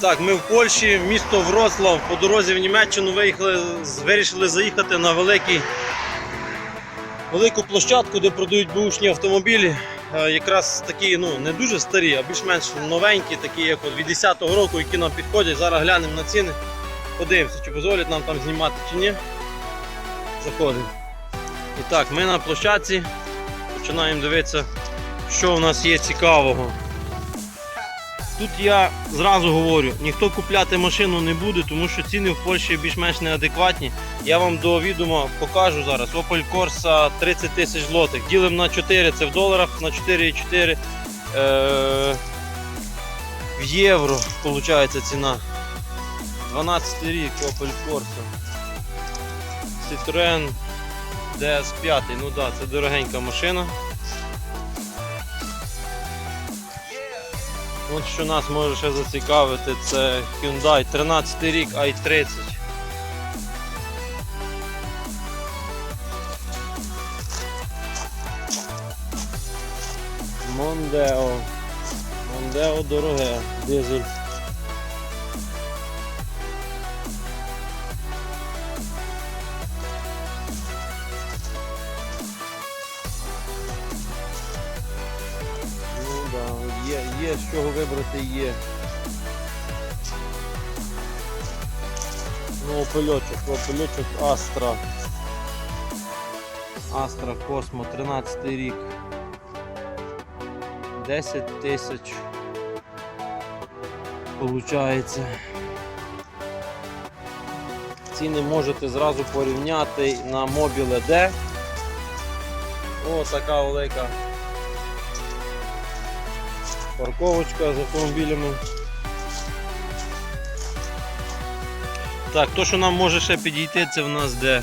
так, ми в Польщі, місто Вроцлав, по дорозі в Німеччину виїхали, вирішили заїхати на великий, велику площадку, де продають бушні автомобілі. Е, Якраз такі, ну, не дуже старі, а більш-менш новенькі, такі як от від 10-го року, які нам підходять. Зараз глянемо на ціни. Подивимося, чи дозволять нам там знімати чи ні. Заходимо. І так, ми на площадці починаємо дивитися, що в нас є цікавого. Тут я зразу говорю, ніхто купляти машину не буде, тому що ціни в Польщі більш-менш неадекватні. Я вам до відома покажу зараз. Opel Corsa 30 тисяч злотих. Ділимо на 4, це в доларах, на 4,4 е, в євро виходить ціна. 12 рік Opel Corsa. Citroen DS5, ну так, да, це дорогенька машина. От що нас може ще зацікавити, це Hyundai 13 рік i30. Мондео. Мондео дороге, дизель. Є, є з чого вибрати, є. Ну, опельочок, опельочок Астра. Астра Космо, 13 рік. 10 тисяч. Получається. Ціни можете зразу порівняти на Mobile D. О, така велика парковочка з автомобілями. Так, то, що нам може ще підійти, це в нас де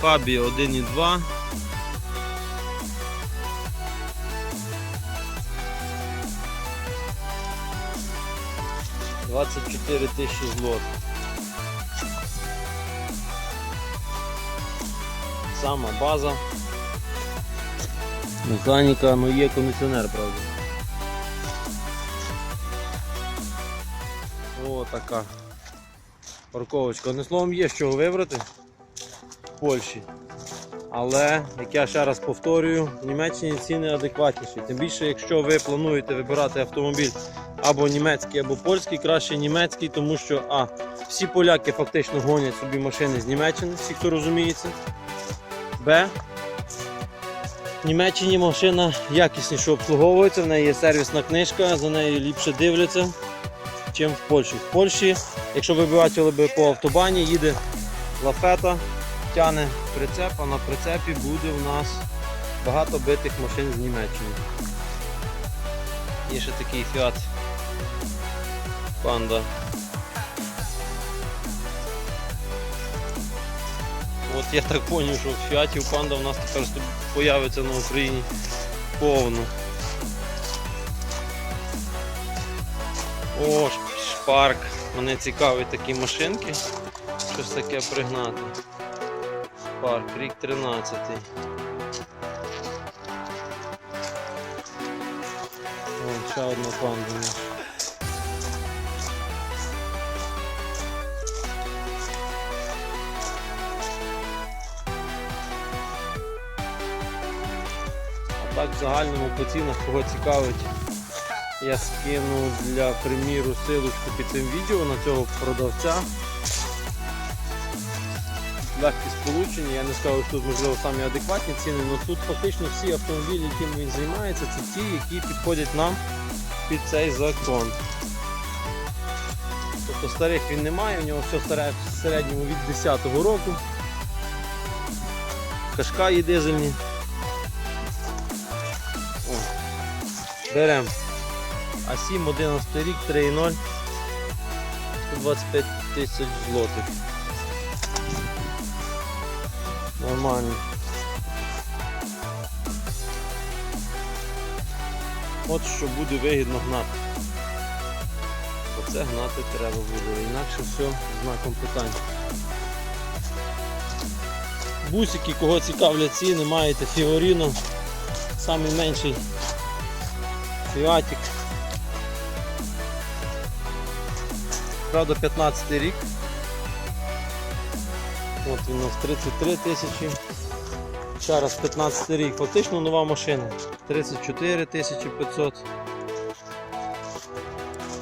Фабі 1.2. Двадцять чотири тисячі злот. Сама база. Механіка, ну є кондиціонер, правда. Така парковочка. Одним словом, є з чого вибрати в Польщі. Але, як я ще раз повторюю, в Німеччині ціни адекватніші. Тим більше, якщо ви плануєте вибирати автомобіль або німецький, або польський, краще німецький, тому що а, всі поляки фактично гонять собі машини з Німеччини, всі, хто розуміється. Б. В Німеччині машина якісніше обслуговується, в неї є сервісна книжка, за нею ліпше дивляться чим в Польщі. В Польщі, якщо ви бачили би по автобані, їде лафета, тяне прицеп, а на прицепі буде у нас багато битих машин з Німеччини. Є ще такий Fiat Panda. От я так зрозумів, що Фіатів Panda у нас тепер з'явиться на Україні повно. О, шпарк. Мене цікаві такі машинки. Щось таке пригнати. Шпарк, рік 13. О, ще одна панда. А так в загальному по цінах кого цікавить. Я скину для приміру силочку під цим відео на цього продавця. Легкі сполучення, я не скажу, що тут можливо самі адекватні ціни, але тут фактично всі автомобілі, якими він займається, це ті, які підходять нам під цей закон. Тобто старих він не має, у нього все старе в середньому від 10-го року. Кашка є дизельні. Беремо. А 7 11 рік 3,0 125 тисяч злотих. Нормально. От що буде вигідно гнати. Оце гнати треба буде, інакше все знаком питань. Бусики, кого цікавлять ціни, маєте Фіоріно, самий менший Правда, 15 рік. От він у нас 33 тисячі. Ще раз 15 рік. Фактично нова машина. 34 тисячі 500.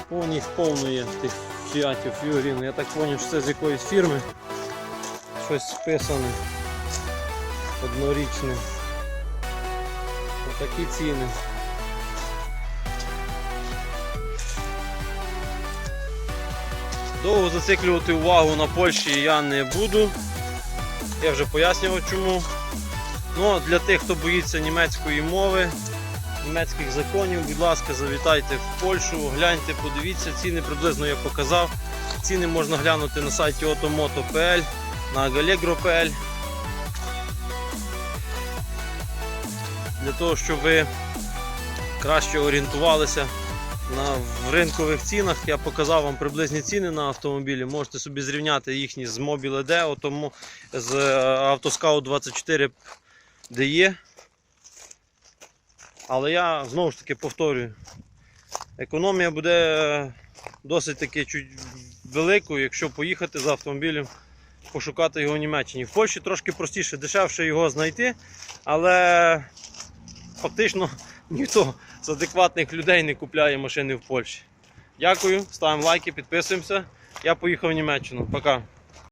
Повні повно є тих фіатів. Ну, Я так зрозумів, що це з якоїсь фірми. Щось списане. Однорічне. Отакі ціни. Довго зациклювати увагу на Польщі я не буду. Я вже пояснював чому. Ну, для тих, хто боїться німецької мови, німецьких законів, будь ласка, завітайте в Польщу, гляньте, подивіться, ціни приблизно я показав. Ціни можна глянути на сайті otomoto.pl, на Allegro.pl. Для того, щоб ви краще орієнтувалися на в ринкових цінах. Я показав вам приблизні ціни на автомобілі. Можете собі зрівняти їхні з Mobile D, тому з е, Autoscout 24 DE. Але я знову ж таки повторюю, економія буде е, досить таки чуть великою, якщо поїхати з автомобілем, пошукати його в Німеччині. В Польщі трошки простіше, дешевше його знайти, але фактично ніхто з адекватних людей не купляє машини в Польщі. Дякую, ставимо лайки, підписуємося. Я поїхав в Німеччину. Пока.